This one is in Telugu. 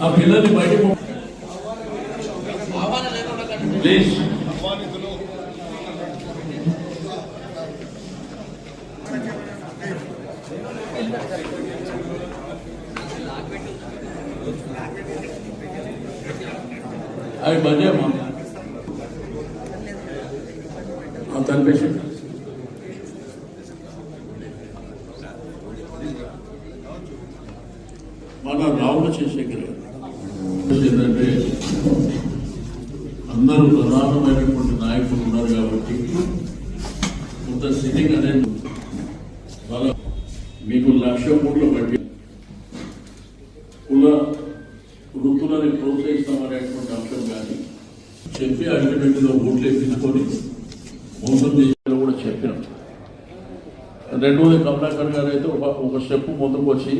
ఆ పిల్లల్ని బయటకు ప్లీజ్. అవి బంద్ చేయమ్మా తనిపేసి మన రావణ శేషగిరి ఏంటంటే అందరూ ప్రధానమైనటువంటి నాయకులు ఉన్నారు కాబట్టి కొంత సిట్టింగ్ అనేది చాలా మీకు లక్ష కోట్ల బట్టి కుల వృత్తులని ప్రోత్సహిస్తామనేటువంటి అంశం కానీ చెప్పి అల్టిమేట్గా ఓట్లు ఎప్పించుకొని మోసం చేయాలో కూడా చెప్పినాం. రెండోది కమలాకర్ గారు అయితే ఒక ఒక స్టెప్ ముందుకు వచ్చి